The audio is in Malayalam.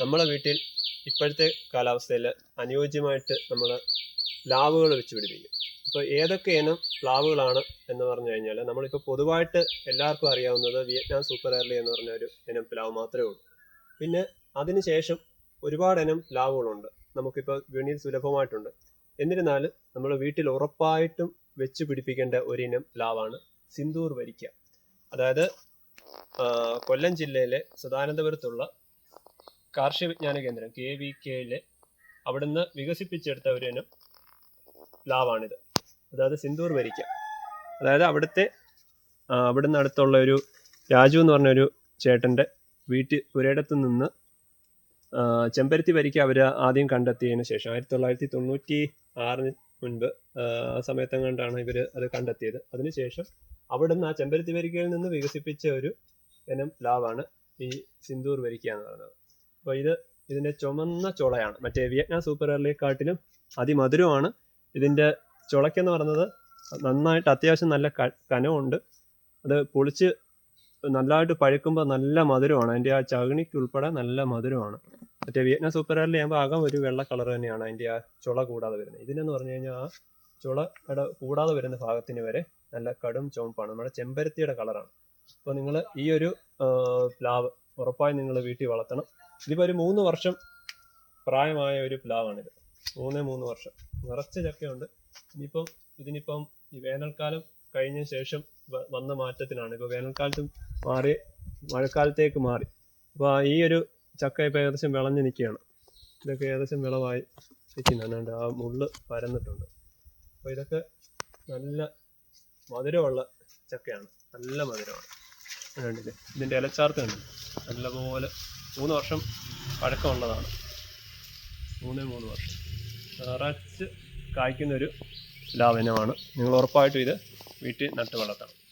നമ്മളെ വീട്ടിൽ ഇപ്പോഴത്തെ കാലാവസ്ഥയിൽ അനുയോജ്യമായിട്ട് നമ്മൾ പ്ലാവുകൾ വെച്ച് പിടിപ്പിക്കും. അപ്പോൾ ഏതൊക്കെ ഇനം പ്ലാവുകളാണ് എന്ന് പറഞ്ഞു കഴിഞ്ഞാൽ നമ്മളിപ്പോൾ പൊതുവായിട്ട് എല്ലാവർക്കും അറിയാവുന്നത് വിയറ്റ്നാം സൂപ്പർ എയർലി എന്ന് പറഞ്ഞ ഒരു ഇനം പ്ലാവ് മാത്രമേ ഉള്ളൂ. പിന്നെ അതിനുശേഷം ഒരുപാട് ഇനം പ്ലാവുകളുണ്ട്. നമുക്കിപ്പോൾ വിപണിയിൽ സുലഭമായിട്ടുണ്ട്. എന്നിരുന്നാലും നമ്മൾ വീട്ടിൽ ഉറപ്പായിട്ടും വെച്ച് പിടിപ്പിക്കേണ്ട ഒരിനം പ്ലാവാണ് സിന്ദൂർ വരിക്ക. അതായത് കൊല്ലം ജില്ലയിലെ സദാനന്ദപുരത്തുള്ള കാർഷിക വിജ്ഞാന കേന്ദ്രം കെ വി കെയിലെ അവിടുന്ന് വികസിപ്പിച്ചെടുത്ത ഒരു ഇനം അതായത് സിന്ദൂർ വരിക്ക അതായത് അവിടുത്തെ അവിടുന്ന് അടുത്തുള്ള ഒരു രാജു എന്ന് പറഞ്ഞൊരു ചേട്ടന്റെ വീട്ടിൽ ഒരിടത്ത് നിന്ന് ചെമ്പരത്തി വരിക്ക അവർ ആദ്യം കണ്ടെത്തിയതിന് ശേഷം ആയിരത്തി തൊള്ളായിരത്തി തൊണ്ണൂറ്റി ആറിന് മുൻപ് ആ ആ സമയത്തെങ്ങാണ്ടാണ് ഇവർ അത് കണ്ടെത്തിയത്. അതിനുശേഷം അവിടുന്ന് ആ ചെമ്പരത്തി വരിക്കയിൽ നിന്ന് വികസിപ്പിച്ച ഒരു ഇനം ലാവാണ് ഈ സിന്ദൂർ വരിക്ക എന്ന് പറയുന്നത്. അപ്പോൾ ഇത് ഇതിന്റെ ചുമന്ന ചുളയാണ്. മറ്റേ വിയറ്റ്നാം സൂപ്പർ എയർലിയെക്കാട്ടിലും അതിമധുരമാണ്. ഇതിന്റെ ചുളയ്ക്കെന്ന് പറയുന്നത് നന്നായിട്ട് അത്യാവശ്യം നല്ല കനമുണ്ട് അത് പൊളിച്ച് നല്ലതായിട്ട് പഴുക്കുമ്പോൾ നല്ല മധുരമാണ്. അതിന്റെ ആ ചകിണിക്ക് ഉൾപ്പെടെ നല്ല മധുരമാണ്. മറ്റേ വിയറ്റ്നാം സൂപ്പർ എർലി ആകുമ്പോൾ ആകാം ഒരു വെള്ള കളർ തന്നെയാണ് അതിന്റെ ആ ചുള കൂടാതെ വരുന്നത്. ഇതിനെന്ന് പറഞ്ഞു കഴിഞ്ഞാൽ ആ ചുളയുടെ കൂടാതെ വരുന്ന ഭാഗത്തിന് വരെ നല്ല കടും ചുവപ്പാണ്. നമ്മുടെ ചെമ്പരത്തിയുടെ കളറാണ്. അപ്പോൾ നിങ്ങൾ ഈ ഒരു പ്ലാവ് ഉറപ്പായും നിങ്ങൾ വീട്ടിൽ വളർത്തണം. ഇതിപ്പോൾ ഒരു മൂന്ന് വർഷം പ്രായമായ ഒരു പ്ലാവാണിത്. മൂന്നേ മൂന്ന് വർഷം. നിറച്ച ചക്കയുണ്ട്. ഇനിയിപ്പം ഇതിനിപ്പം ഈ വേനൽക്കാലം കഴിഞ്ഞ ശേഷം വന്ന മാറ്റത്തിനാണ്. ഇപ്പോൾ വേനൽക്കാലത്ത് മാറി മഴക്കാലത്തേക്ക് മാറി. അപ്പോൾ ഈ ഒരു ചക്ക ഇപ്പോൾ ഏകദേശം വിളഞ്ഞു നിൽക്കുകയാണ്. ഇതൊക്കെ ഏകദേശം വിളവായി നിൽക്കുന്നുണ്ട് ആ മുള്ള് പരന്നിട്ടുണ്ട്. അപ്പോൾ ഇതൊക്കെ നല്ല മധുരമുള്ള ചക്കയാണ്. നല്ല മധുരമാണ്. ഇതിന്റെ ഇതിന്റെ ഇലച്ചാർത്ത് കണ്ടു നല്ലപോലെ മൂന്ന് വർഷം പഴക്കമുള്ളതാണ്. മൂന്ന് മൂന്ന് വർഷം. നിറച്ച് കായ്ക്കുന്നൊരു ലാവനമാണ് നിങ്ങൾ ഉറപ്പായിട്ടും ഇത് വീട്ടിൽ നട്ട് വളർത്തണം